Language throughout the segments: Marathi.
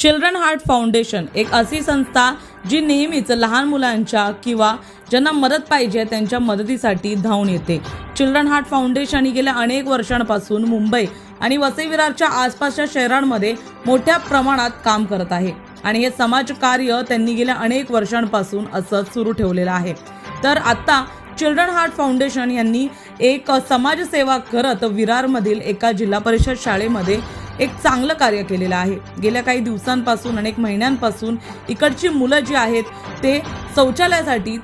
चिल्ड्रन हार्ट फाउंडेशन एक अशी संस्था जी नेहमीच लहान मुलांच्या किंवा ज्यांना मदत पाहिजे त्यांच्या मदतीसाठी धावून येते. चिल्ड्रन हार्ट फाउंडेशन ही गेल्या अनेक वर्षांपासून मुंबई आणि वसई विरारच्या आसपासच्या शहरांमध्ये मोठ्या प्रमाणात काम करत आहे. आणि हे समाजकार्य त्यांनी गेल्या अनेक वर्षांपासून असं सुरू ठेवलेलं आहे. तर आता चिल्ड्रन हार्ट फाउंडेशन यांनी एक समाजसेवा करत विरारमधील एका जिल्हा परिषद शाळेमध्ये एक चांगलं कार्य केलेलं आहे. गेल्या काही दिवसांपासून अनेक महिन्यांपासून इकडची मुलं जी आहेत ते शौचालयासाठी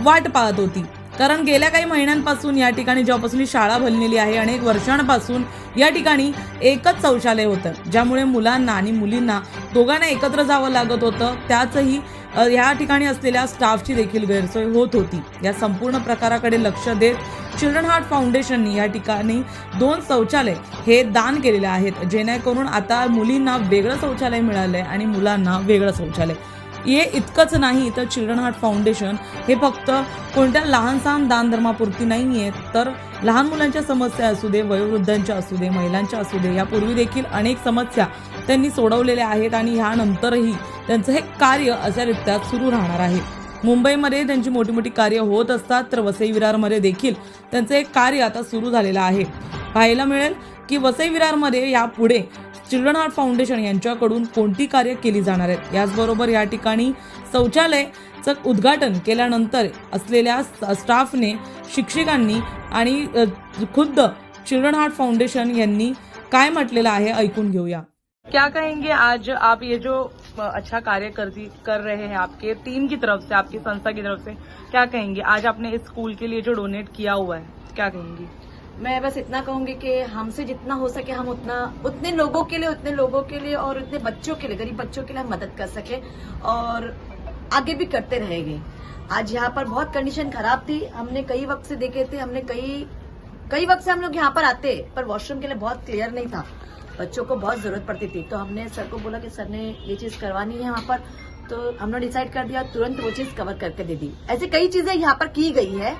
वाट पाहत होती. कारण गेल्या काही महिन्यांपासून या ठिकाणी जेव्हापासून ही शाळा भरलेली आहे अनेक वर्षांपासून या ठिकाणी एकच शौचालय होतं. ज्यामुळे मुलांना आणि मुलींना दोघांना एकत्र जावं लागत होतं. त्याचही या ठिकाणी असलेल्या स्टाफची देखील गैरसोय होत होती. या संपूर्ण प्रकाराकडे लक्ष देत चिल्ड्रन हार्ट फाउंडेशननी या ठिकाणी दोन शौचालय हे दान केलेले आहेत जेणेकरून आता मुलींना वेगळं शौचालय मिळालंय आणि मुलांना वेगळं शौचालय. हे इतकंच नाही तर चिल्ड्रन हार्ट फाउंडेशन हे फक्त कोणत्या लहान सहान दानधर्मापुरती नाही आहे तर लहान मुलांच्या समस्या असू दे वयोवृद्धांच्या असू दे महिलांच्या असू दे यापूर्वी देखील अनेक समस्या त्यांनी सोडवलेल्या आहेत आणि ह्यानंतरही त्यांचं हे कार्य अशा रित्या सुरू राहणार आहे. मुंबईमध्ये त्यांची मोठी मोठी कार्य होत असतात तर वसई विरारमध्ये देखील त्यांचं एक कार्य आता सुरू झालेलं आहे. पाहायला मिळेल की वसई विरारमध्ये यापुढे चिल्ड्रन हार्ट फाउंडेशन यांच्याकडून कोणती कार्य केली जाणार आहेत. याचबरोबर या ठिकाणी शौचालयचं उद्घाटन केल्यानंतर असलेल्या स्टाफने शिक्षकांनी आणि खुद्द चिल्ड्रन हार्ट फाउंडेशन यांनी काय म्हटलेलं आहे ऐकून घेऊया. क्या कहेंगे आज आप ये जो अच्छा कार्य करती, कर रहे हैं आपके, टीम की तरफ़ से, आपकी संस्था की तरफ़ से, क्या कहेंगे? आज आपने इस स्कूल के लिए जो डोनेट किया हुआ है, क्या कहेंगी? मैं बस इतना कहूँगी कि हमसे जितना हो सके हम उतना, उतने लोगों के लिए, उतने लोगों के लिए और उतने बच्चों के लिए, गरीब बच्चों के लिए हम मदद कर सके और आगे भी करते रहेंगे। आज यहाँ पर बहुत कंडीशन खराब थी, हमने कई वक्त से देखे थे, हमने कई कई वक्त से हम लोग यहाँ पर आते पर वॉशरूम के लिए बहुत क्लियर नहीं था। बच्चों को बहुत ज़रूरत पड़ती थी। तो हमने सर को बोला कि सर ने ये चीज़ करवानी है वहाँ पर। तो हमने डिसाइड कर दिया तुरंत वो चीज़ कवर करके दे दी। ऐसे कई चीज़ें यहाँ पर की गई है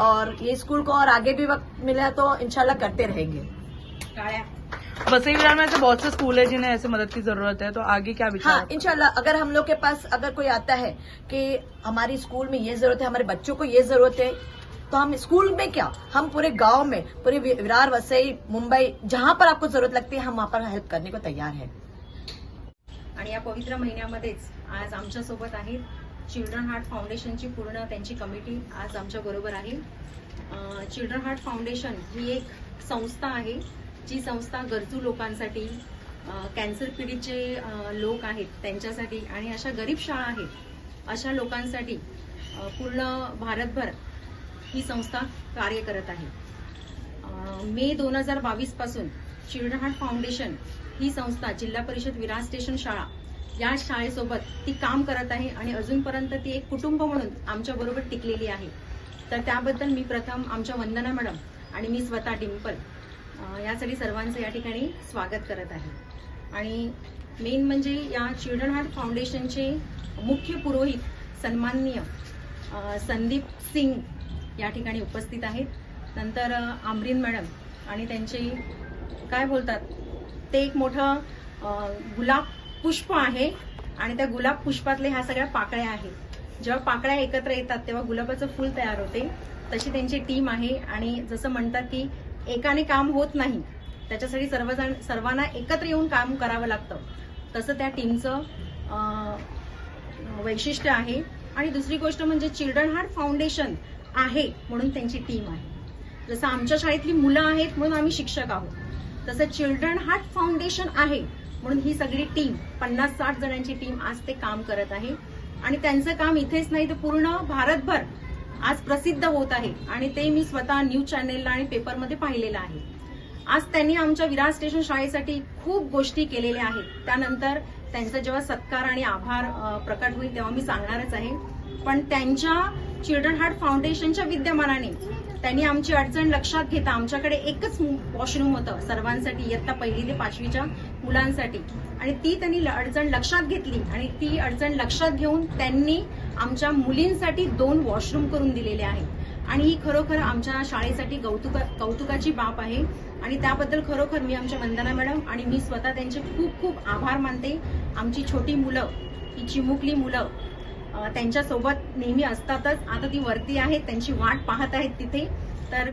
और ये स्कूल को और आगे भी वक्त मिला तो इनशाला करते रहेंगे। वसई विरार में ऐसे बहुत से स्कूल है जिन्हें ऐसे मदद की ज़रूरत है तो आगे क्या विचार? हाँ इंशाल्लाह अगर हम लोग के पास अगर कोई आता है कि हमारी स्कूल में ये ज़रूरत है हमारे बच्चों को ये ज़रूरत है तो हम स्कूल में क्या? हम पूरे गांव में पूरे विरार वसई मुंबई जहां पर आपको जरूरत लगती है हम वहां पर हेल्प करने को तैयार है। आणि या पवित्र महिन्यामध्येच आज आमच्यासोबत आहेत चिल्ड्रन हार्ट फाउंडेशनची पूर्ण त्यांची कमिटी आज आमच्या बरोबर आहे. चिल्ड्रन हार्ट फाउंडेशन ही एक संस्था आहे जी संस्था गरजू लोकांसाठी कॅन्सर पिढीचे लोक आहेत त्यांच्यासाठी आणि अशा गरीब शाळा आहेत अशा लोकांसाठी पूर्ण भारतभर ही संस्था कार्य करत आहे. मे दोन हजार बावीसपासून चिल्ड्रन हार्ट फाउंडेशन ही संस्था जिल्हा परिषद विरार स्टेशन शाळा या शाळेसोबत ती काम करत आहे आणि अजूनपर्यंत ती एक कुटुंब म्हणून आमच्या बरोबर टिकलेली आहे. तर त्याबद्दल मी प्रथम आमच्या वंदना मॅडम आणि मी स्वतः डिंपल यासाठी सर्वांचं या ठिकाणी स्वागत करत आहे. आणि मेन म्हणजे या चिल्ड्रन हार्ट फाउंडेशनचे मुख्य पुरोहित सन्माननीय संदीप सिंग या ठिकाणी उपस्थित आहेत. नंतर आमरीन मॅडम आणि त्यांची काय बोलतात? ते एक मोठं गुलाब पुष्प आहे आणि त्या गुलाब पुष्पातले ह्या सगळ्या पाकळ्या आहेत. जेव्हा पाकळ्या एकत्र येतात तेव्हा गुलाबाचं फुल तयार होते. तशी त्यांची टीम आहे आणि जसं म्हणतात की एकाने काम होत नाही त्याच्यासाठी सर्वजण सर्वांना एकत्र येऊन काम करावं लागतं. तसं त्या टीमचं वैशिष्ट्य आहे. आणि दुसरी गोष्ट म्हणजे चिल्ड्रन हार्ट फाउंडेशन आहे म्हणून त्यांची टीम आहे. जसं आमच्या शाळेतली मुलं आहेत म्हणून आम्ही शिक्षक आहोत. तसं चिल्ड्रन हार्ट फाउंडेशन आहे म्हणून ही सगळी टीम पन्नास साठ जणांची टीम आज ते काम करत आहे. आणि त्यांचं काम इथेच नाही तर पूर्ण भारतभर आज प्रसिद्ध होत आहे. आणि ते मी स्वतः न्यूज चॅनेलला आणि पेपरमध्ये पाहिलेलं आहे. आज त्यांनी आमच्या विरार स्टेशन शाळेसाठी खूप गोष्टी केलेल्या आहेत. त्यानंतर त्यांचा जेव्हा सत्कार आणि आभार प्रकट होईल तेव्हा मी सांगणारच आहे. पण त्यांच्या चिल्ड्रन हार्ट फाउंडेशनच्या विद्यमानाने त्यांनी आमची अडचण लक्षात घेता आमच्याकडे एकच वॉशरूम होतं. सर्वांसाठी इयत्ता पहिली ते पाचवीच्या मुलांसाठी. आणि ती त्यांनी अडचण लक्षात घेतली आणि ती अडचण लक्षात घेऊन त्यांनी आमच्या मुलींसाठी दोन वॉशरूम करून दिलेले आहेत. आणि ही खरोखर आमच्या शाळेसाठी कौतुका कौतुकाची बाब आहे. आणि त्याबद्दल खरोखर मी आमच्या वंदना मॅडम आणि मी स्वतः त्यांचे खूप खूप आभार मानते. आमची छोटी मुलं ही चिमुकली मुलं त्यांच्यासोबत नेहमी असतातच. आता ती वरती आहेत त्यांची वाट पाहत आहेत तिथे.